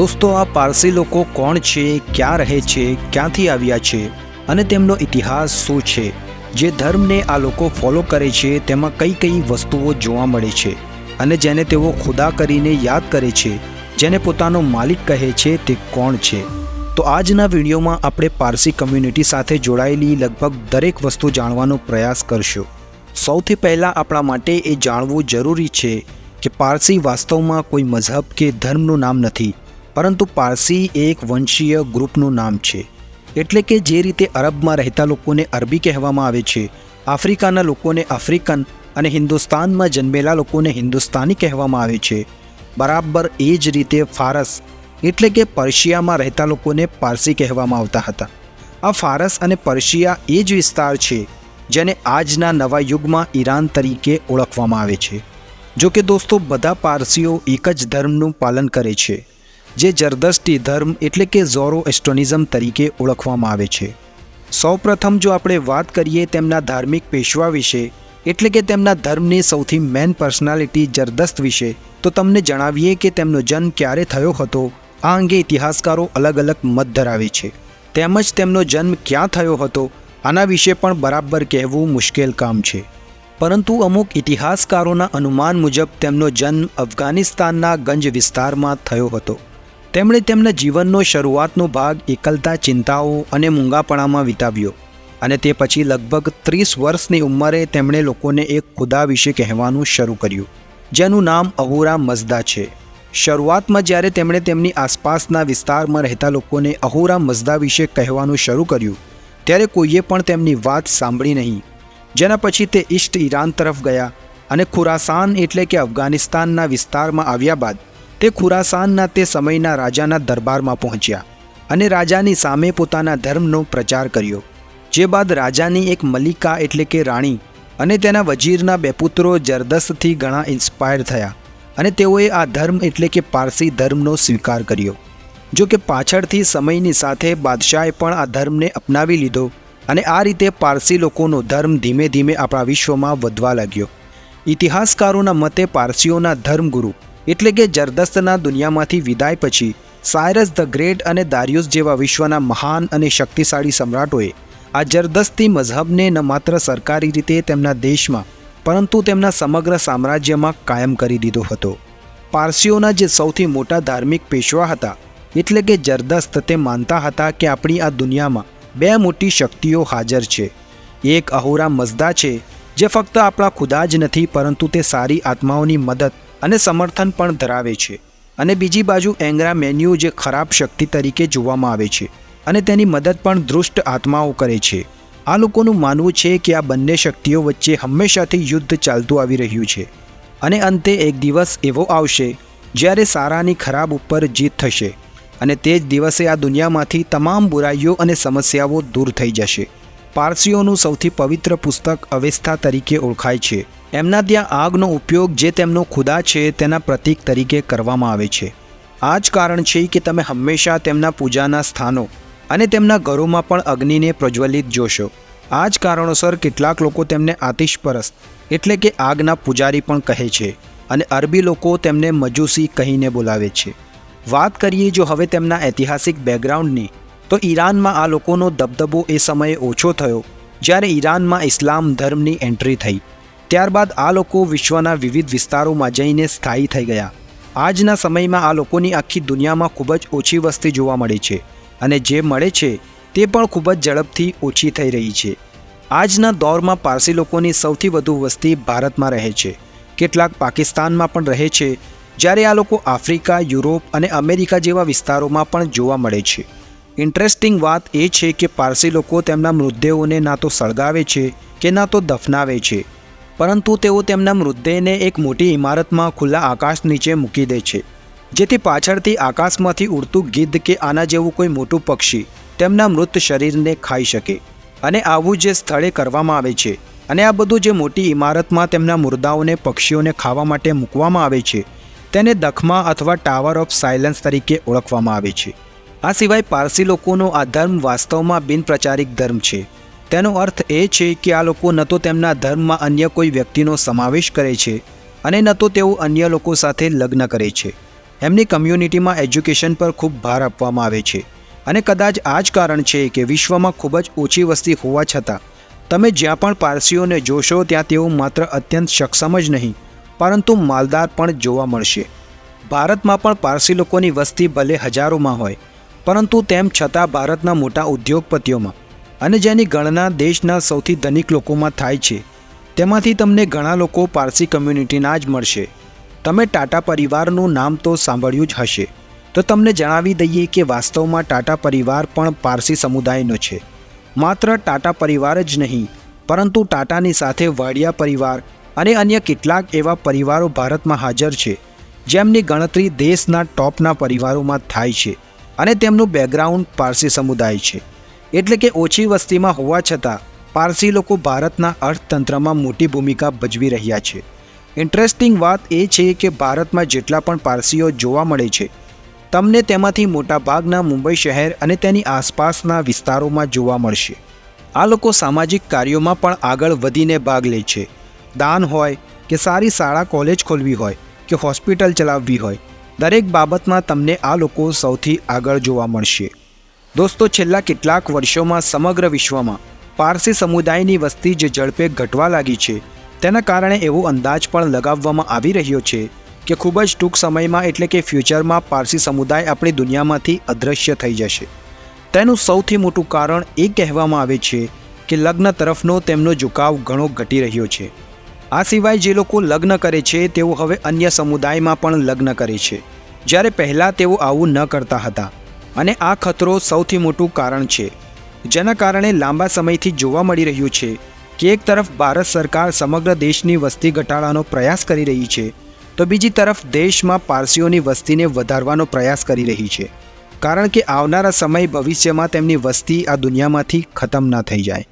દોસ્તો, આ પારસી લોકો કોણ છે, ક્યાં રહે છે, ક્યાંથી આવ્યા છે અને તેમનો ઇતિહાસ શું છે? જે ધર્મને આ લોકો ફોલો કરે છે, તેમાં કઈ કઈ વસ્તુઓ જોવા મળે છે અને જેને તેઓ ખુદા કરીને યાદ કરે છે, જેને પોતાનો માલિક કહે છે, તે કોણ છે? તો આજના વિડીયોમાં આપણે પારસી કમ્યુનિટી સાથે જોડાયેલી લગભગ દરેક વસ્તુ જાણવાનો પ્રયાસ કરશું. સૌથી પહેલાં આપણા માટે એ જાણવું જરૂરી છે કે પારસી વાસ્તવમાં કોઈ મઝહબ કે ધર્મનું નામ નથી. પરંતુ પારસી એક વંશીય ગ્રુપનું નામ છે. એટલે કે જે રીતે અરબમાં રહેતા લોકોને અરબી કહેવામાં આવે છે, આફ્રિકાના લોકોને આફ્રિકન અને હિન્દુસ્તાનમાં જન્મેલા લોકોને હિન્દુસ્તાની કહેવામાં આવે છે. બરાબર એ જ રીતે ફારસ, એટલે કે પર્શિયામાં રહેતા લોકોને પારસી કહેવામાં આવતા હતા. આ ફારસ અને પર્શિયા એ જ વિસ્તાર છે, જેને આજના નવા યુગમાં ઈરાન તરીકે ઓળખવામાં આવે છે. જો કે દોસ્તો, બધા પારસીઓ એક જ ધર્મનું પાલન કરે છે. જે જરદસ્તી ધર્મ એટલે કે ઝોરો એસ્ટોનિઝમ તરીકે ઓળખવામાં આવે છે. સૌપ્રથમ જો આપણે વાત કરીએ તેમના ધાર્મિક પેશવા વિશે, એટલે કે તેમના ધર્મની સૌથી મેન પર્સનાલિટી જરદસ્ત વિશે, તો તમને જણાવીએ કે તેમનો જન્મ ક્યારે થયો હતો, આ અંગે ઇતિહાસકારો અલગ અલગ મત ધરાવે છે. તેમજ તેમનો જન્મ ક્યાં થયો હતો, આના વિશે પણ બરાબર કહેવું મુશ્કેલ કામ છે. પરંતુ અમુક ઇતિહાસકારોના અનુમાન મુજબ તેમનો જન્મ અફઘાનિસ્તાનના ગંજ વિસ્તારમાં થયો હતો. તેમણે તેમના જીવનનો શરૂઆતનો ભાગ એકલતા, ચિંતાઓ અને મૂંગાપણામાં વિતાવ્યો અને તે પછી લગભગ ત્રીસ વર્ષની ઉંમરે તેમણે લોકોને એક ખુદા વિશે કહેવાનું શરૂ કર્યું, જેનું નામ અહુરા મઝદા છે. શરૂઆતમાં જ્યારે તેમણે તેમની આસપાસના વિસ્તારમાં રહેતા લોકોને અહુરા મઝદા વિશે કહેવાનું શરૂ કર્યું, ત્યારે કોઈએ પણ તેમની વાત સાંભળી નહીં. જેના પછી તે ઈસ્ટ ઈરાન તરફ ગયા અને ખુરાસાન એટલે કે અફઘાનિસ્તાનના વિસ્તારમાં આવ્યા બાદ તે ખુરાસાનના તે સમયના રાજાના દરબારમાં પહોંચ્યા અને રાજાની સામે પોતાના ધર્મનો પ્રચાર કર્યો, જે બાદ રાજાની એક મલિકા એટલે કે રાણી અને તેના વજીરના બે પુત્રો જરદસ્તથી ઘણા ઇન્સ્પાયર થયા અને તેઓએ આ ધર્મ એટલે કે પારસી ધર્મનો સ્વીકાર કર્યો. જો કે પાછળથી સમયની સાથે બાદશાહે પણ આ ધર્મને અપનાવી લીધો અને આ રીતે પારસી લોકોનો ધર્મ ધીમે ધીમે આપણા વિશ્વમાં વધવા લાગ્યો. ઇતિહાસકારોના મતે પારસીઓના ધર્મગુરુ એટલે કે જરદસ્તના દુનિયામાંથી વિદાય પછી સાયરસ ધ ગ્રેટ અને દારિયુસ જેવા વિશ્વના મહાન અને શક્તિશાળી સમ્રાટોએ આ જરદસ્તી મઝહબને ન માત્ર સરકારી રીતે તેમના દેશમાં, પરંતુ તેમના સમગ્ર સામ્રાજ્યમાં કાયમ કરી દીધો હતો. પારસીઓના જે સૌથી મોટા ધાર્મિક પેશવા હતા, એટલે કે જરદસ્ત તે માનતા હતા કે આપણી આ દુનિયામાં બે મોટી શક્તિઓ હાજર છે. એક અહોરા મઝદા છે, જે ફક્ત આપણા ખુદા જ નથી, પરંતુ તે સારી આત્માઓની મદદ અને સમર્થન પણ ધરાવે છે. અને બીજી બાજુ એંગ્રા મેન્યુ જે ખરાબ શક્તિ તરીકે જોવામાં આવે છે અને તેની મદદ પણ દૃષ્ટ આત્માઓ કરે છે. આ લોકોનું માનવું છે કે આ બંને શક્તિઓ વચ્ચે હંમેશાથી યુદ્ધ ચાલતું આવી રહ્યું છે. અને અંતે એક દિવસ એવો આવશે જ્યારે સારાની ખરાબ ઉપર જીત થશે. અને તે જ દિવસે આ દુનિયામાંથી તમામ બુરાઈઓ અને સમસ્યાઓ દૂર થઈ જશે. પારસીઓનું સૌથી પવિત્ર પુસ્તક અવેસ્થા તરીકે ઓળખાય છે. એમના ત્યાં આગનો ઉપયોગ જે તેમનો ખુદા છે તેના પ્રતીક તરીકે કરવામાં આવે છે. આ જ કારણ છે કે તમે હંમેશા તેમના પૂજાના સ્થાનો અને તેમના ઘરોમાં પણ અગ્નિને પ્રજ્વલિત જોશો. આ જ કારણોસર કેટલાક લોકો તેમને આતિશપરસ એટલે કે આગના પૂજારી પણ કહે છે અને અરબી લોકો તેમને મજૂસી કહીને બોલાવે છે. વાત કરીએ જો હવે તેમના ઐતિહાસિક બેકગ્રાઉન્ડની તો ઈરાનમાં આ લોકોનો દબદબો એ સમયે ઓછો થયો, જ્યારે ઈરાનમાં ઇસ્લામ ધર્મની એન્ટ્રી થઈ. ત્યારબાદ આ લોકો વિશ્વના વિવિધ વિસ્તારોમાં જઈને સ્થાયી થઈ ગયા. આજના સમયમાં આ લોકોની આખી દુનિયામાં ખૂબ જ ઓછી વસ્તી જોવા મળે છે અને જે મળે છે તે પણ ખૂબ જ ઝડપથી ઓછી થઈ રહી છે. આજના દોરમાં પારસી લોકોની સૌથી વધુ વસ્તી ભારતમાં રહે છે. કેટલાક પાકિસ્તાનમાં પણ રહે છે, જ્યારે આ લોકો આફ્રિકા, યુરોપ અને અમેરિકા જેવા વિસ્તારોમાં પણ જોવા મળે છે. ઇન્ટરેસ્ટિંગ વાત એ છે કે પારસી લોકો તેમના મૃતદેહોને ના તો સળગાવે છે કે ના તો દફનાવે છે, પરંતુ તેઓ તેમના મૃતદેહને એક મોટી ઇમારતમાં ખુલ્લા આકાશ નીચે મૂકી દે છે, જેથી પાછળથી આકાશમાંથી ઉડતું ગીધ કે આના જેવું કોઈ મોટું પક્ષી તેમના મૃત શરીરને ખાઈ શકે. અને આવું જે સ્થળે કરવામાં આવે છે અને આ બધું જે મોટી ઇમારતમાં તેમના મુર્દાઓને પક્ષીઓને ખાવા માટે મૂકવામાં આવે છે, તેને દખમા અથવા ટાવર ઓફ સાયલન્સ તરીકે ઓળખવામાં આવે છે. આ સિવાય પારસી લોકોનો આ ધર્મ વાસ્તવમાં બિનપ્રચારિક ધર્મ છે. તેનો અર્થ એ છે કે આ લોકો ન તો તેમના ધર્મમાં અન્ય કોઈ વ્યક્તિનો સમાવેશ કરે છે અને ન તો તેઓ અન્ય લોકો સાથે લગ્ન કરે છે. એમની કમ્યુનિટીમાં એજ્યુકેશન પર ખૂબ ભાર આપવામાં આવે છે. અને કદાચ આ જ કારણ છે કે વિશ્વમાં ખૂબ જ ઓછી વસ્તી હોવા છતાં, તમે જ્યાં પણ પારસીઓને જોશો ત્યાં તેઓ માત્ર અત્યંત સક્ષમ જ નહીં, પરંતુ માલદાર પણ જોવા મળશે. ભારતમાં પણ પારસી લોકોની વસ્તી ભલે હજારોમાં હોય પરંતુ તેમ છતાં ભારતના મોટા ઉદ્યોગપતિઓમાં અને જેની ગણના દેશના સૌથી ધનિક લોકોમાં થાય છે, તેમાંથી તમને ઘણા લોકો પારસી કમ્યુનિટીના જ મળશે. તમે ટાટા પરિવારનું નામ તો સાંભળ્યું જ હશે. તો તમને જણાવી દઈએ કે વાસ્તવમાં ટાટા પરિવાર પણ પારસી સમુદાયનો છે. માત્ર ટાટા પરિવાર જ નહીં, પરંતુ ટાટાની સાથે વાડિયા પરિવાર અને અન્ય કેટલાક એવા પરિવારો ભારતમાં હાજર છે, જેમની ગણતરી દેશના ટોપના પરિવારોમાં થાય છે. અને તેમનું બેકગ્રાઉન્ડ પારસી સમુદાય છે. એટલે કે ઓછી વસ્તીમાં હોવા છતાં, પારસી લોકો ભારતના અર્થતંત્રમાં મોટી ભૂમિકા ભજવી રહ્યા છે. ઇન્ટરેસ્ટિંગ વાત એ છે કે ભારતમાં જેટલા પણ પારસીઓ જોવા મળે છે, તમને તેમાંથી મોટાભાગના મુંબઈ શહેર અને તેની આસપાસના વિસ્તારોમાં જોવા મળશે. આ લોકો સામાજિક કાર્યોમાં પણ આગળ વધીને ભાગ લે છે. દાન હોય કે સારી શાળા, કોલેજ ખોલવી હોય કે હોસ્પિટલ ચલાવવી હોય દરેક બાબતમાં તમને આ લોકો સૌથી આગળ જોવા મળશે. દોસ્તો, છેલ્લા કેટલાક વર્ષોમાં સમગ્ર વિશ્વમાં પારસી સમુદાયની વસ્તી જે ઝડપે ઘટવા લાગી છે, તેના કારણે એવો અંદાજ પણ લગાવવામાં આવી રહ્યો છે કે ખૂબ જ ટૂંક સમયમાં એટલે કે ફ્યુચરમાં પારસી સમુદાય આપણી દુનિયામાંથી અદૃશ્ય થઈ જશે. તેનું સૌથી મોટું કારણ એ કહેવામાં આવે છે કે લગ્ન તરફનો તેમનો ઝુકાવ ઘણો ઘટી રહ્યો છે. આ સિવાય જે લોકો લગ્ન કરે છે, તેઓ હવે અન્ય સમુદાયમાં પણ લગ્ન કરે છે. જ્યારે પહેલાં તેઓ આવું ન કરતા હતા. અને આ ખતરો સૌથી મોટું કારણ છે. જેના કારણે લાંબા સમયથી જોવા મળી રહ્યું છે કે એક તરફ ભારત સરકાર સમગ્ર દેશની વસ્તી ઘટાડવાનો પ્રયાસ કરી રહી છે, તો બીજી તરફ દેશમાં પારસીઓની વસ્તીને વધારવાનો પ્રયાસ કરી રહી છે. કારણ કે આવનારા સમય ભવિષ્યમાં તેમની વસ્તી આ દુનિયામાંથી ખતમ ન થઈ જાય.